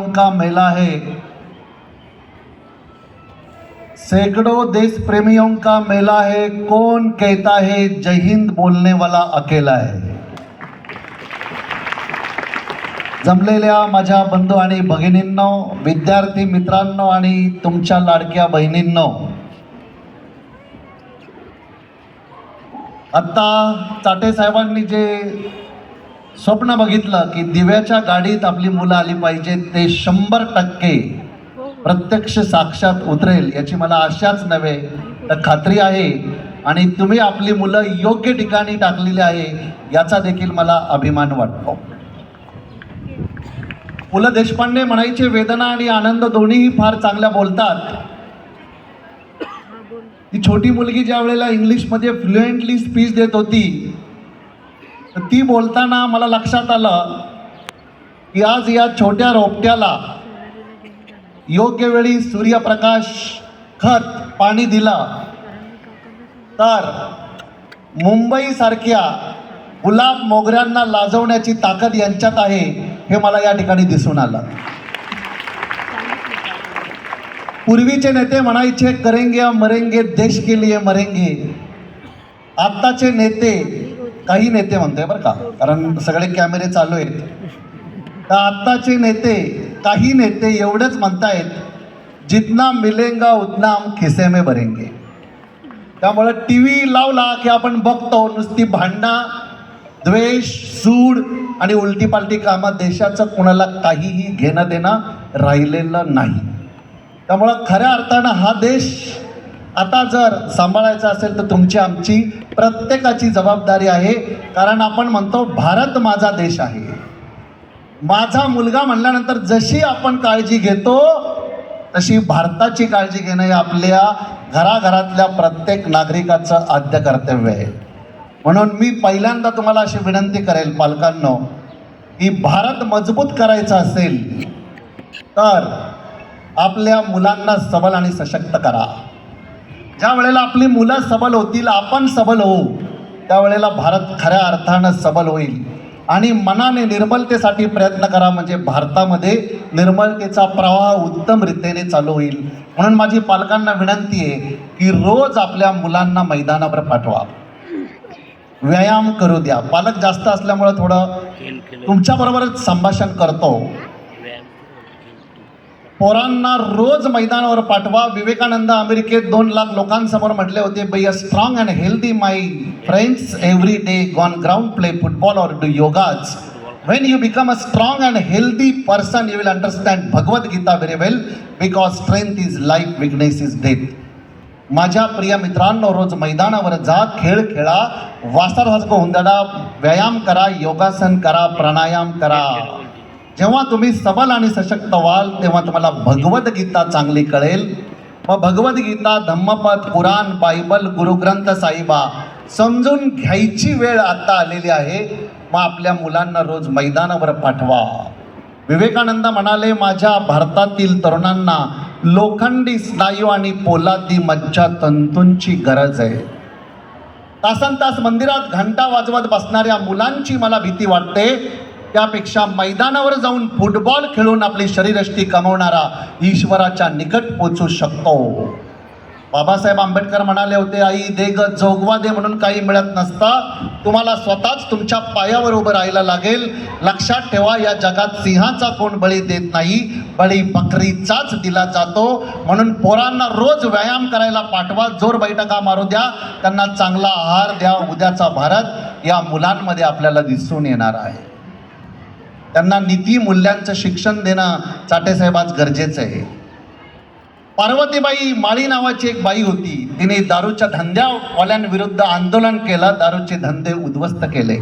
प्रेमियों का मेला है? सैकड़ों देश प्रेमियों का मेला है। कौन कहता है जय हिंद बोलने वाला अकेला है? जमलेल्या माझ्या बंधू आणि भगिनींनो विद्यार्थी मित्रांनो आणि तुमच्या लाडक्या बहिणींनो आत्ता चाटे साहेबांनी जे स्वप्न बघितलं की दिव्याच्या गाडीत आपली मुलं आली पाहिजेत ते शंभर टक्के प्रत्यक्ष साक्षात उतरेल याची मला आशाच नव्हे. तर खात्री आहे आणि तुम्ही आपली मुलं योग्य ठिकाणी टाकलेली आहे याचा देखील मला अभिमान वाटतो. पु ल देशपांडे म्हणायचे वेदना आणि आनंद दोन्हीही फार चांगल्या बोलतात. ती छोटी मुलगी ज्या वेळेला इंग्लिशमध्ये फ्लुएंटली स्पीच देत होती तर ती बोलताना मला लक्षात आलं की आज या छोट्या रोपट्याला योग्य वेळी सूर्यप्रकाश खत पाणी दिलं. तर मुंबईसारख्या गुलाब मोगऱ्यांना लाजवण्याची ताकद यांच्यात आहे हे मला या ठिकाणी दिसून आलं. पूर्वीचे नेते म्हणायचे करेंगे मरेंगे देश के लिए मरेंगे. आत्ताचे नेते काही नेते म्हणतोय बरं का कारण सगळे कॅमेरे चालू आहेत. तर आत्ताचे नेते काही नेते एवढंच म्हणतायत जितना मिलेंगा उतना हम खिसे में भरेंगे. त्यामुळे टी व्ही लावला की आपण बघतो नुसती भांडणं द्वेष सूड आणि उलटी पालटी कामं देशाचं कुणाला काहीही घेणं देणं राहिलेलं नाही. त्यामुळं खऱ्या अर्थानं हा देश आता जर सांभाळायचं असेल तर तुमची आमची प्रत्येकाची जबाबदारी आहे. कारण आपण म्हणतो भारत माझा देश आहे. माझा मुलगा म्हणल्यानंतर जशी आपण काळजी घेतो तशी भारताची काळजी घेणं हे आपल्या घराघरातल्या प्रत्येक नागरिकाचं आद्य कर्तव्य आहे. म्हणून मी पहिल्यांदा तुम्हाला अशी विनंती करेल पालकांनो की भारत मजबूत करायचा असेल तर आपल्या मुलांना सबल आणि सशक्त करा. ज्या वेळेला आपली मुलं सबल होतील आपण सबल होऊ त्यावेळेला भारत खऱ्या अर्थानं सबल होईल. आणि मनाने निर्मलतेसाठी प्रयत्न करा म्हणजे भारतामध्ये निर्मलतेचा प्रवाह उत्तम रीतीने चालू होईल. म्हणून माझी पालकांना विनंती आहे की रोज आपल्या मुलांना मैदानावर पाठवा. व्यायाम करू द्या. पालक जास्त असल्यामुळं थोडं तुमच्याबरोबरच संभाषण करतो. पोरांना रोज मैदानावर पाठवा. विवेकानंद अमेरिकेत दोन लाख लोकांसमोर म्हटले होते be a strong and healthy my friends every day gone ground play football or do yogas when you become a strong and healthy person you will understand Bhagavad Gita very well because strength is life weakness is death माझ्या प्रिय मित्रांनो रोज मैदानावर जा खेळ खेळा वासारसारखं हुंदडा व्यायाम करा योगासन करा प्राणायाम करा. जेव्हा तुम्ही सबल आणि सशक्त व्हाल तेव्हा तुम्हाला भगवद्गीता चांगली कळेल. मग भगवद्गीता धम्मपद कुराण बायबल गुरुग्रंथ साहिबा समजून घ्यायची वेळ आता आलेली आहे. मग आपल्या मुलांना रोज मैदानावर पाठवा. विवेकानंद म्हणाले माझ्या भारतातील तरुणांना लोखंडी स्नायू आणि पोलादी मज्जा तंतूंची गरज आहे. तासन तास मंदिरात घंटा वाजवत बसणाऱ्या मुलांची मला भीती वाटते. त्यापेक्षा मैदानावर जाऊन फुटबॉल खेळून आपली शरीरष्टी कमवणारा ईश्वराच्या निकट पोचू शकतो. बाबासाहेब आंबेडकर म्हणाले होते आई दे ग जोगवा दे म्हणून काही मिळत नसतं. तुम्हाला स्वतःच तुमच्या पायावर उभं राहायला लागेल. लक्षात ठेवा या जगात सिंहाचा कोण बळी देत नाही बळी बकरीचाच दिला जातो. म्हणून पोरांना रोज व्यायाम करायला पाठवा जोर बैठका मारू द्या. त्यांना चांगला आहार द्या उद्याचा भारत या मुलांमध्ये आपल्याला दिसून येणार आहे. त्यांना नीती मूल्यांचं शिक्षण देणं चाटेसाहेब आज गरजेचं आहे. पार्वतीबाई माळी नावाची एक बाई होती. तिने दारूच्या धंद्यावाल्यांविरुद्ध आंदोलन केलं दारूचे धंदे उद्ध्वस्त केले.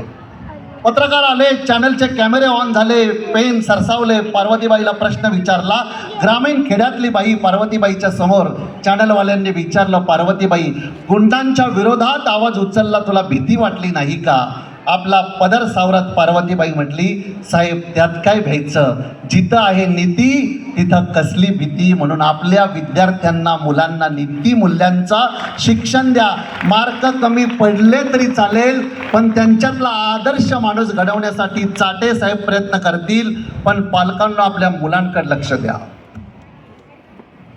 पत्रकार आले चॅनलचे कॅमेरे ऑन झाले पेन सरसावले पार्वतीबाईला प्रश्न विचारला. ग्रामीण खेड्यातली बाई पार्वतीबाईच्या समोर चॅनलवाल्यांनी विचारलं पार्वतीबाई गुंडांच्या विरोधात आवाज उचलला तुला भीती वाटली नाही का? आपला पदर सावरत पार्वतीबाई म्हटली साहेब त्यात काय भ्यायचं जिथं आहे नीती तिथं कसली भीती? म्हणून आपल्या विद्यार्थ्यांना मुलांना नीती मूल्यांचा शिक्षण द्या. मार्क कमी पडले तरी चालेल पण त्यांच्यातला आदर्श माणूस घडवण्यासाठी चाटे साहेब प्रयत्न करतील. पण पालकांना आपल्या मुलांकडे लक्ष द्या.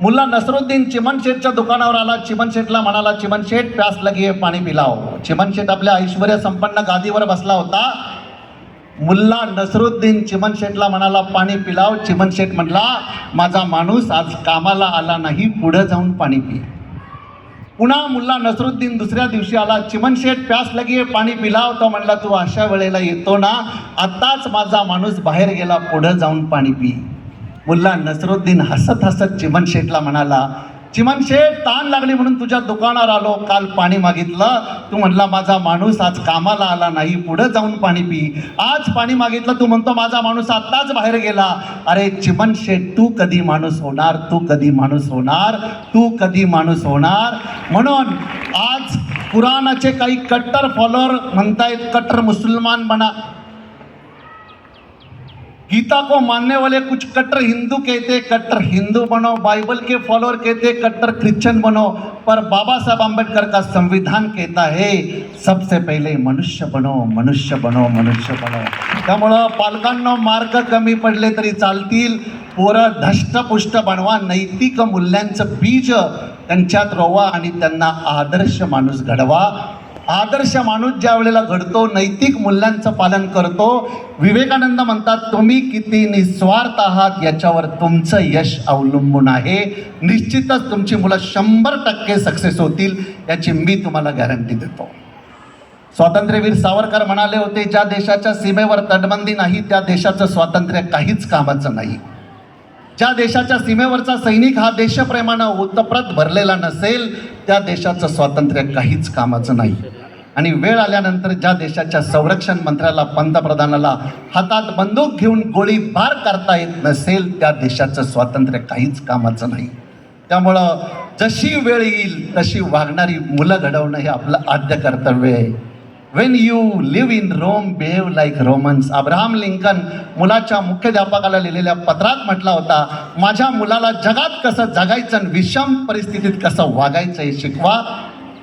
मुला नसरुद्दीन चिमन शेठच्या दुकानावर आला. चिमन शेठला म्हणाला चिमन शेठ प्यास लगी पाणी पिलाव चिमनशेठ आपल्या ऐश्वर्य संपन्न गादीवर बसला होता. मुल्ला नसरुद्दीन चिमनशेटला म्हणाला पाणी पिलाव. चिमनशेठ म्हटला माझा माणूस आज कामाला आला नाही पुढे जाऊन पाणी पी. पुन्हा मुल्ला नसरुद्दीन दुसऱ्या दिवशी आला चिमनशेठ प्यास लगी पाणी पिलाव. तो म्हणला तू अशा वेळेला येतो ना आत्ताच माझा माणूस बाहेर गेला पुढे जाऊन पाणी पी. मुल्ला नसरुद्दीन हसत हसत चिमनशेठला म्हणाला चिमन शेठ ताण लागली म्हणून तुझ्या दुकानावर आलो. काल पाणी मागितलं. तू म्हणला माझा माणूस आज कामाला आला नाही पुढे जाऊन पाणी पी. आज पाणी मागितलं. तू म्हणतो माझा माणूस आत्ताच बाहेर गेला. अरे चिमन शेठ तू कधी माणूस होणार? तू कधी माणूस होणार? तू कधी माणूस होणार? म्हणून आज कुराणाचे काही कट्टर फॉलोअर म्हणतायत कट्टर मुसलमान बना गीता को मानने वाले कुछ कट्टर हिंदू कहते कट्टर हिंदू बनो बाइबल के फॉलोअर कहते कट्टर क्रिश्चियन बनो पर बाबा साहब आम्बेडकर का संविधान कहता है सबसे पहले मनुष्य बनो मनुष्य बनो मनुष्य बनो। त्यामुळं पालकांना मार्ग कमी पडले तरी चालतील पोरं धष्टपुष्ट बनवा नैतिक मूल्यांचं बीज त्यांच्यात रोवा आणि त्यांना आदर्श माणूस घडवा आदर्श माणूस ज्या वेळेला घडतो नैतिक मूल्यांचं पालन करतो विवेकानंद म्हणतात तुम्ही किती निस्वार्थ आहात याच्यावर तुमचं यश अवलंबून आहे. निश्चितच तुमची मुलं शंभर टक्के सक्सेस होतील याची मी तुम्हाला गॅरंटी देतो. स्वातंत्र्यवीर सावरकर म्हणाले होते ज्या देशाच्या सीमेवर तटबंदी नाही त्या देशाचं स्वातंत्र्य काहीच कामाचं नाही. ज्या देशाच्या सीमेवरचा सैनिक हा देशप्रेमानं ओतप्रत भरलेला नसेल त्या देशाचं स्वातंत्र्य काहीच कामाचं नाही. आणि वेळ आल्यानंतर ज्या देशाच्या संरक्षण मंत्र्याला पंतप्रधानाला हातात बंदूक घेऊन गोळीबार करता येत नसेल त्या देशाचं स्वातंत्र्य काहीच कामाचं नाही. त्यामुळं जशी वेळ येईल तशी वागणारी मुलं घडवणं हे आपलं आद्य कर्तव्य आहे. When you live in Rome behave like Romans Abraham Lincoln मुलाच्या मुख्याध्यापकाला लिहिलेल्या पत्रात म्हटला होता माझ्या मुलाला जगात कसं जगायचं आणि विषम परिस्थितीत कसं वागायचं हे शिकवा.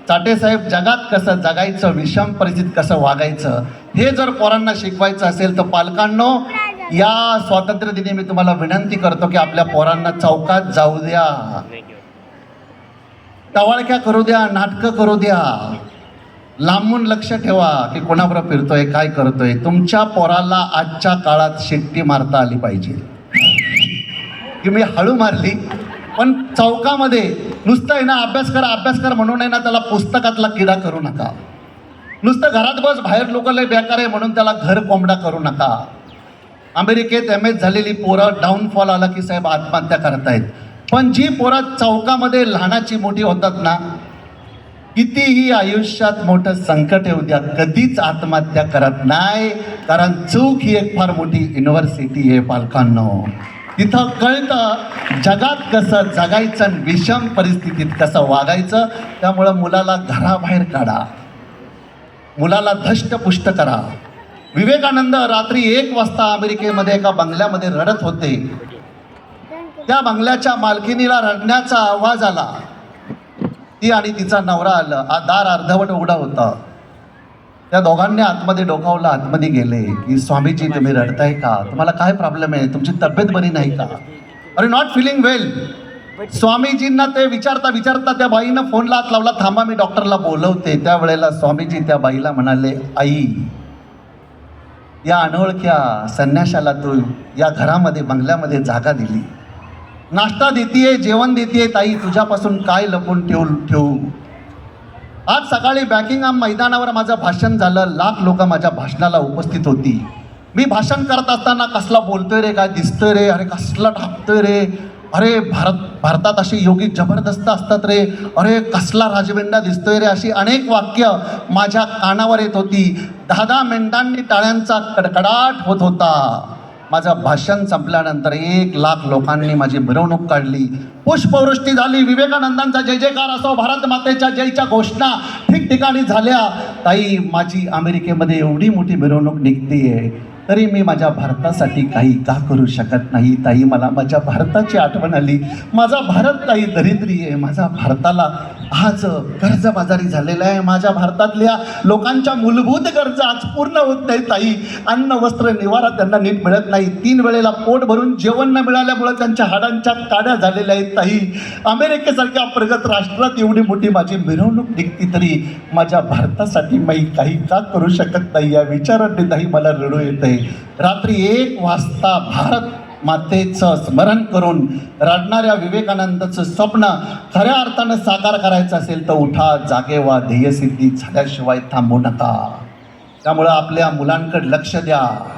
चाटेसाहेब जगात कसं जगायचं विषम परिस्थितीत कसं वागायचं हे जर पोरांना शिकवायचं असेल तर पालकांनो या स्वातंत्र्य दिनी मी तुम्हाला विनंती करतो की आपल्या पोरांना चौकात जाऊ द्या. टवाळक्या करू द्या नाटकं करू द्या. लांबून लक्ष ठेवा की कोणाबरोबर फिरतोय काय करतोय. तुमच्या पोराला आजच्या काळात शिट्टी मारता आली पाहिजे. की मी हळू मारली पण चौकामध्ये नुसतं आहे ना अभ्यास करा अभ्यास कर म्हणून आहे ना त्याला पुस्तकातला किडा करू नका. नुसतं घरात बस बाहेर लोक लय बेकार आहे म्हणून त्याला घर कोंबडा करू नका. अमेरिकेत एम एस झालेली पोरं डाऊनफॉल आला की साहेब आत्महत्या करतायत. पण जी पोरं चौकामध्ये लहानाची मोठी होतात ना कितीही आयुष्यात मोठं संकट येऊ द्या कधीच आत्महत्या करत नाही. कारण चूक ही एक फार मोठी युनिव्हर्सिटी आहे पालकांनो तिथं कळतं जगात कसं जगायचं आणि विषम परिस्थितीत कसं वागायचं त्यामुळं मुलाला घराबाहेर काढा. मुलाला धष्टपुष्ट करा. विवेकानंद रात्री एक वाजता अमेरिकेमध्ये एका बंगल्यामध्ये रडत होते. त्या बंगल्याच्या मालकिनीला रडण्याचा आवाज आला. ती आणि तिचा नवरा आलं. आ दार अर्धवट उघडा होता. त्या दोघांनी आतमध्ये डोकावलं आतमध्ये गेले की स्वामीजी तुम्ही रडताय का? तुम्हाला काय प्रॉब्लेम आहे? तुमची तब्येत बरी नाही का? अरे नॉट फिलिंग वेल स्वामीजींना ते विचारता विचारता त्या बाईनं फोनला हात लावला. थांबा मी डॉक्टरला बोलवते. त्यावेळेला स्वामीजी त्या बाईला म्हणाले आई या अनोळख्या संन्याशाला तू या घरामध्ये बंगल्यामध्ये जागा दिली. नाश्ता देतीये जेवण देतीये ताई तुझ्यापासून काय लपून ठेवू ठेवू? आज सकाळी बॅकिंगहॅम मैदानावर माझं भाषण झालं लाख लोक माझ्या भाषणाला उपस्थित होती. मी भाषण करत असताना कसला बोलतोय रे काय दिसतोय रे अरे कसला ढापतोय रे? अरे भारत भारतात असे योगी जबरदस्त असतात रे. अरे कसला राजवेंडा दिसतोय रे अशी अनेक वाक्य माझ्या कानावर येत होती. दहा दहा मिनिटांनी टाळ्यांचा कडकडाट होत होता. माझं भाषण संपल्यानंतर एक लाख लोकांनी माझी मिरवणूक काढली. पुष्पवृष्टी झाली. विवेकानंदांचा जय जयकार असो भारत मातेच्या जयच्या घोषणा ठिकठिकाणी झाल्या. ताई माझी अमेरिकेमध्ये एवढी मोठी मिरवणूक निघतीये तरी मी माझ्या भारतासाठी काही का करू शकत नाही? ताई मला माझ्या भारताची आठवण आली. माझा भारत ताई दरिद्री आहे माझा भारताला आज कर्जबाजारी झालेला आहे. माझ्या भारतातल्या लोकांच्या मूलभूत गरजा आज पूर्ण होत नाही ताई. अन्न वस्त्र निवारा त्यांना नीट मिळत नाही. तीन वेळेला पोट भरून जेवण न मिळाल्यामुळे त्यांच्या हाडांच्या काड्या झालेल्या आहेत ताई. अमेरिकेसारख्या प्रगत राष्ट्रात एवढी मोठी माझी मिरवणूक निघती तरी माझ्या भारतासाठी मी काही का करू शकत नाही या विचारांनी ताई मला रडू येत आहे रात्री एक वाजता भारत मातेचं स्मरण करून रडणाऱ्या विवेकानंदाचं स्वप्न खऱ्या अर्थानं साकार करायचं असेल तर उठा जागे वा ध्येयसिद्धी झाल्याशिवाय थांबू नका. त्यामुळं आपल्या मुलांकडे लक्ष द्या.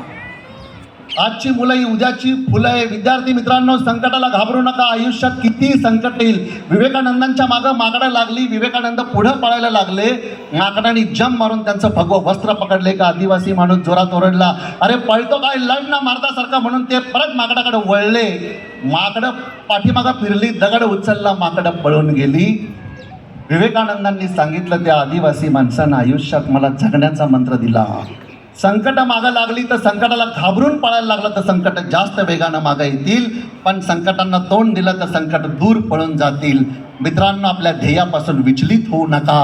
आजची मुलं ही उद्याची फुलं आहे. विद्यार्थी मित्रांनो संकटाला घाबरू नका. आयुष्यात किती संकट येईल? विवेकानंदांच्या मागं मागणं लागली. विवेकानंद पुढं पळायला लागले. माकडाने जम मारून त्यांचं भगवं वस्त्र पकडले. का आदिवासी माणूस जोरात ओरडला अरे पळतो काय? लढ ना मारतासारखा म्हणून ते परत माकडाकडे वळले. माकडं पाठीमागं फिरली. दगड उचलला. माकडं पळून गेली. विवेकानंदांनी सांगितलं त्या आदिवासी माणसानं आयुष्यात मला जगण्याचा मंत्र दिला. संकट मागं लागली तर संकटाला घाबरून पळायला लागलं तर संकट जास्त वेगानं मागं येतील. पण संकटांना तोंड दिलं तर संकट दूर पळून जातील. मित्रांनो आपल्या ध्येयापासून विचलित होऊ नका.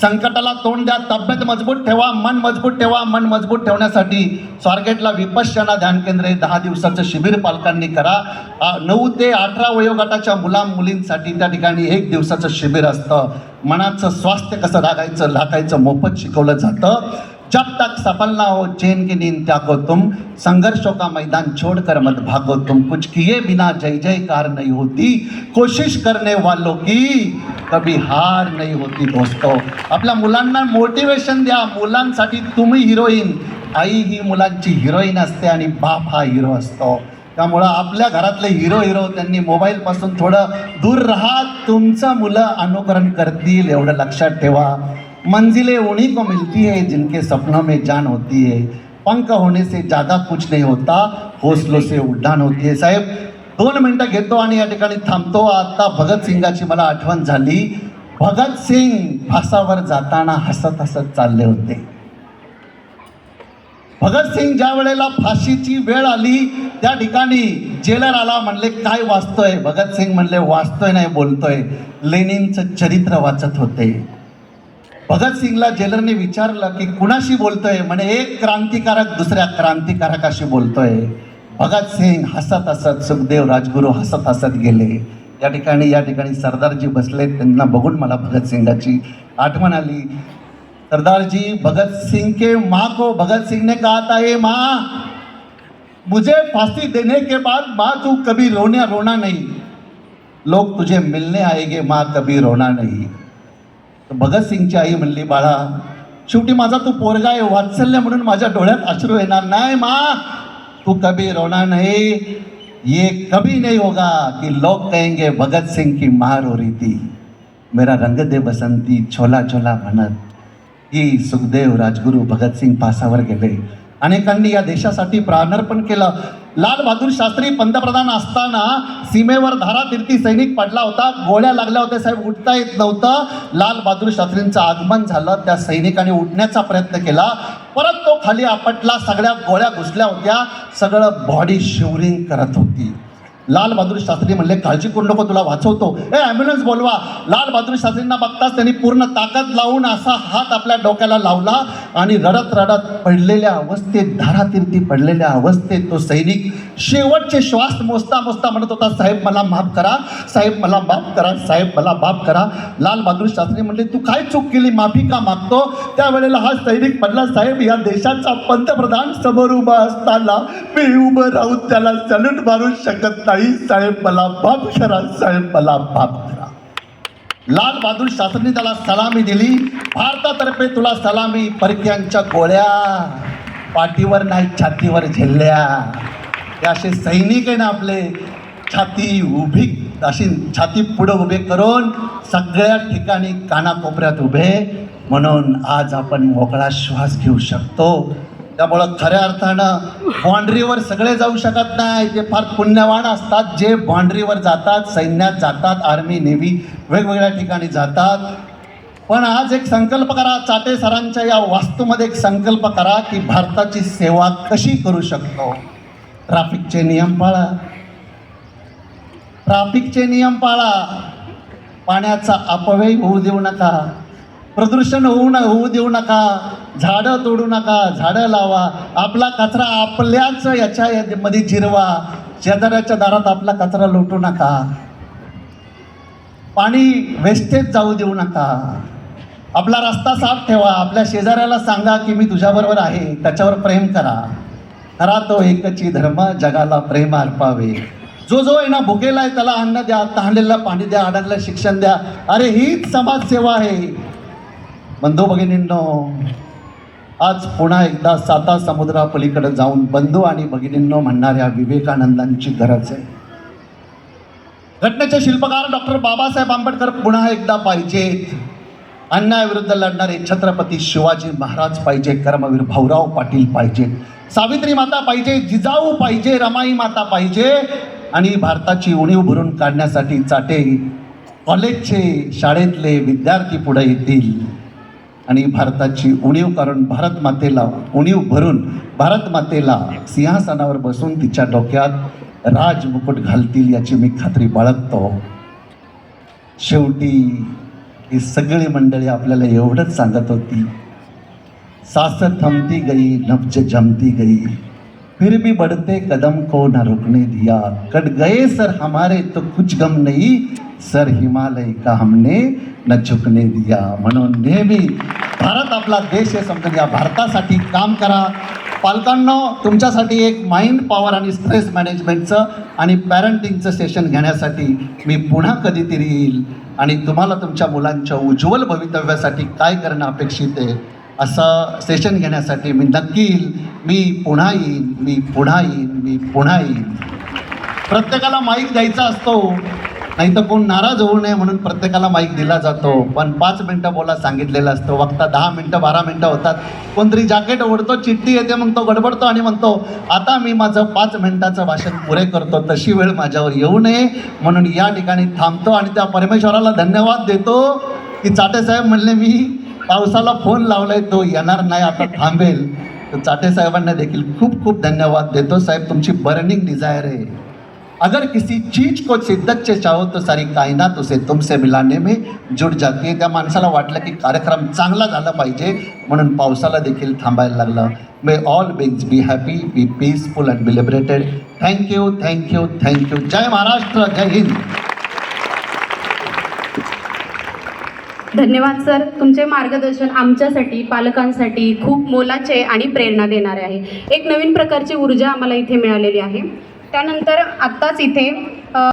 संकटाला तोंड द्या तब्येत मजबूत ठेवा मन मजबूत ठेवा मन मजबूत ठेवण्यासाठी स्वारगेटला विपश्यना ध्यान केंद्र हे दहा दिवसाचं शिबिर पालकांनी करा. नऊ ते अठरा वयोगटाच्या मुला मुलींसाठी त्या ठिकाणी एक दिवसाचं शिबिर असतं. मनाचं स्वास्थ्य कसं राखायचं राखायचं मोफत शिकवलं जातं. जब तक सफल ना हो चैन की नींद त्यागो तुम। संघर्षों का मैदान छोड़कर मत भागो तुम। कुछ किए बिना जय जयकार नहीं होती। कोशिश करने वालों की कभी हार नहीं होती दोस्तों। आपल्या मुलांना मोटिवेशन द्या। मुलांसाठी तुम्ही हिरोईन आई ही मुलांची हिरोईन असते आणि बाप हा हिरो असतो. त्यामुळं आपल्या घरातले हिरो हिरो त्यांनी मोबाईलपासून थोडं दूर राहा. तुमचं मुलं अनुकरण करतील एवढं लक्षात ठेवा. मंजिलें उन्हीं को मिलती है जिनके सपनों में जान होती है। पंख होने से ज़्यादा कुछ नहीं होता हौसलों से उड्डाण होती है। साहेब दोन मिनटं घेतो आणि या ठिकाणी थांबतो. आता भगतसिंगाची मला आठवण झाली. भगतसिंग फासावर जाताना हसत हसत चालले होते. भगतसिंग ज्या वेळेला फाशीची वेळ आली त्या ठिकाणी जेलर आला म्हणले काय वाचतोय? भगतसिंग म्हणले वाचतोय नाही बोलतोय. लेनिनचं चरित्र वाचत होते. भगतसिंगला जेलरने विचारलं की कुणाशी बोलतोय? म्हणे एक क्रांतिकारक दुसऱ्या क्रांतिकारकाशी बोलतोय. भगतसिंग हसत हसत सुखदेव राजगुरू हसत हसत गेले. या ठिकाणी या ठिकाणी सरदारजी बसले त्यांना बघून मला भगतसिंगाची आठवण आली. सरदारजी भगतसिंग भगत के माँ को भगत ने कहा था ये माँ मुझे फांसी देने के बाद माँ तू कभी रोने रोना नहीं। लोग तुझे मिलने आएंगे माँ कभी रोना नहीं। भगतसिंगची आई म्हणली बाळा शेवटी माझा तू पोरगा आहे वात्सल्य म्हणून माझ्या डोळ्यात अश्रू येणार नाही माँ. तू कभी रोना नाही ये कभी नहीं होगा कि लोग कहेंगे भगत सिंह की माँ रो हो रही थी। मेरा रंग दे बसंती छोला छोला म्हणत ही सुखदेव राजगुरू भगतसिंग पासावर गेले। अनेकांनी या देशासाठी प्राणार्पण केलं. लाल बहादूर शास्त्री पंतप्रधान असताना सीमेवर धारातीर्थी सैनिक पडला होता. गोळ्या लागल्या होत्या. साहेब उठता येत नव्हतं. लाल बहादूर शास्त्रींचं आगमन झालं. त्या सैनिकाने उठण्याचा प्रयत्न केला. परत तो खाली आपटला. सगळ्या गोळ्या घुसल्या होत्या. सगळं बॉडी शिवरिंग करत होती. लाल बहादूर शास्त्री म्हणले काळजी करू नको तुला वाचवतो. ए ॲम्ब्युलन्स बोलवा. लाल बहादूर शास्त्रींना बघताच त्यांनी पूर्ण ताकद लावून असा हात आपल्या डोक्याला लावला आणि रडत रडत पडलेल्या अवस्थेत धारातीर्थी पडलेल्या अवस्थेत तो सैनिक शेवटचे श्वास मोजता मोजता म्हणत होता साहेब मला माफ करा साहेब मला माफ करा साहेब मला माफ करा. लाल बहादूर शास्त्री म्हणले तू काय चूक केली? माफी का मागतो? त्यावेळेला हा सैनिक म्हणला साहेब या देशाचा पंतप्रधान समोर उभा असताना मी उभं राहून त्याला सल्यूट मारू शकत नाही. साहेब मला बाप करा साहेब मला बाप करा लाल बहादूर शास्त्रीने त्याला सलामी दिली. भारतातर्फे तुला सलामी. परक्यांच्या गोळ्या पाठीवर नाही छातीवर झेलल्या. हे असे सैनिक आहे ना आपले. छाती उभी अशी छाती पुढं उभे करून सगळ्या ठिकाणी कानाकोपऱ्यात उभे. म्हणून आज आपण मोकळा श्वास घेऊ शकतो. त्यामुळं खऱ्या अर्थानं बाँड्रीवर सगळे जाऊ शकत नाही. ते फार पुण्यवान असतात. जे बाँड्रीवर जातात सैन्यात जातात आर्मी नेव्ही वेगवेगळ्या ठिकाणी जातात. पण आज एक संकल्प करा. चाटे सरांच्या या वास्तूमध्ये एक संकल्प करा की भारताची सेवा कशी करू शकतो? ट्रॅफिकचे नियम पाळा. ट्रॅफिकचे नियम पाळा. पाण्याचा अपव्यय होऊ देऊ नका. प्रदूषण होऊ न होऊ देऊ नका. झाडं तोडू नका झाडं लावा. आपला कचरा आपल्याच याच्या मध्ये जिरवा. शेजाऱ्याच्या दारात आपला कचरा लोटू नका. पाणी वेस्टेज जाऊ देऊ नका. आपला रस्ता साफ ठेवा. आपल्या शेजाऱ्याला सांगा की मी तुझ्याबरोबर आहे. त्याच्यावर प्रेम करा. खरा तो एकची धर्म जगाला प्रेम अर्पावे. जो जो आहे ना भुकेला आहे त्याला अन्न द्या तहानलेला पाणी द्या अडकला शिक्षण द्या. अरे हीच समाजसेवा आहे. बंधू भगिनींनो आज पुन्हा एकदा साता समुद्रापलीकडे जाऊन बंधू आणि भगिनींनो म्हणणाऱ्या विवेकानंदांची गरज आहे. घटनेचे शिल्पकार डॉक्टर बाबासाहेब आंबेडकर पुन्हा एकदा पाहिजेत. अन्यायाविरुद्ध लढणारे छत्रपती शिवाजी महाराज पाहिजे कर्मवीर भाऊराव पाटील पाहिजेत सावित्री माता पाहिजे जिजाऊ पाहिजे रमाई माता पाहिजे आणि भारताची उणीव भरून काढण्यासाठी चाटे कॉलेजचे शाळेतले विद्यार्थी पुढे येतील. आणि भारताची उणीव करून भारत मातेला उणीव भरून भारत मातेला सिंहासनावर बसून तिच्या डोक्यात राजमुकुट घालतील याची मी खात्री बाळगतो. शेवटी ही सगळी मंडळी आपल्याला एवढंच सांगत होती सास थमती गई नब्ज जमती गई. फिर भी बढ़ते कदम को न रुकने दिया। कट गए सर हमारे तो कुछ गम नहीं। सर हिमालय का हमने न झुकने दिया। म्हणून नेहमी भारत आपला देश आहे समजून घ्या. भारतासाठी काम करा. पालकांनो तुमच्यासाठी एक माइंड पॉवर आणि स्ट्रेस मॅनेजमेंटचं आणि पॅरेंटिंगचं सेशन घेण्यासाठी मी पुन्हा कधीतरी येईल. आणि तुम्हाला तुमच्या मुलांच्या उज्ज्वल भवितव्यासाठी काय करणं अपेक्षित आहे असं सेशन घेण्यासाठी मी नक्की येईल मी पुन्हा येईन मी पुन्हा येईन मी पुन्हा येईन. प्रत्येकाला माईक द्यायचा असतो. नाही तर कोण नाराज होऊ नये म्हणून प्रत्येकाला माईक दिला जातो. पण पाच मिनटं बोला सांगितलेलं असतं. वक्ता दहा मिनटं बारा मिनटं होतात. कोणतरी जॅकेट ओढतो चिठ्ठी येते मग तो गडबडतो आणि म्हणतो आता मी माझं पाच मिनटाचं भाषण पुरे करतो. तशी वेळ माझ्यावर येऊ नये. म्हणून या ठिकाणी थांबतो आणि त्या परमेश्वराला धन्यवाद देतो. की चाटे साहेब म्हणले मी पावसाला फोन लावलाय तो येणार नाही आता थांबेल. तर चाटे साहेबांना देखील खूप खूप धन्यवाद देतो. साहेब तुमची बर्निंग डिझायर आहे. अगर किसी चीज को शिद्दत से चाहो तो सारी कायनात उसे तुमसे मिलाने में जुट जाती है. त्या माणसाला वाटलं की कार्यक्रम चांगला झाला पाहिजे म्हणून पावसाला देखील थांबायला लागलं. May all beings be happy be peaceful and be liberated thank you thank you thank you जय महाराष्ट्र जय हिंद. धन्यवाद सर. तुमचे मार्गदर्शन आमच्यासाठी पालकांसाठी खूप मोलाचे आणि प्रेरणा देणारे आहे. एक नवीन प्रकारची ऊर्जा आम्हाला इथे मिळालेली आहे. त्यानंतर आत्ताच इथे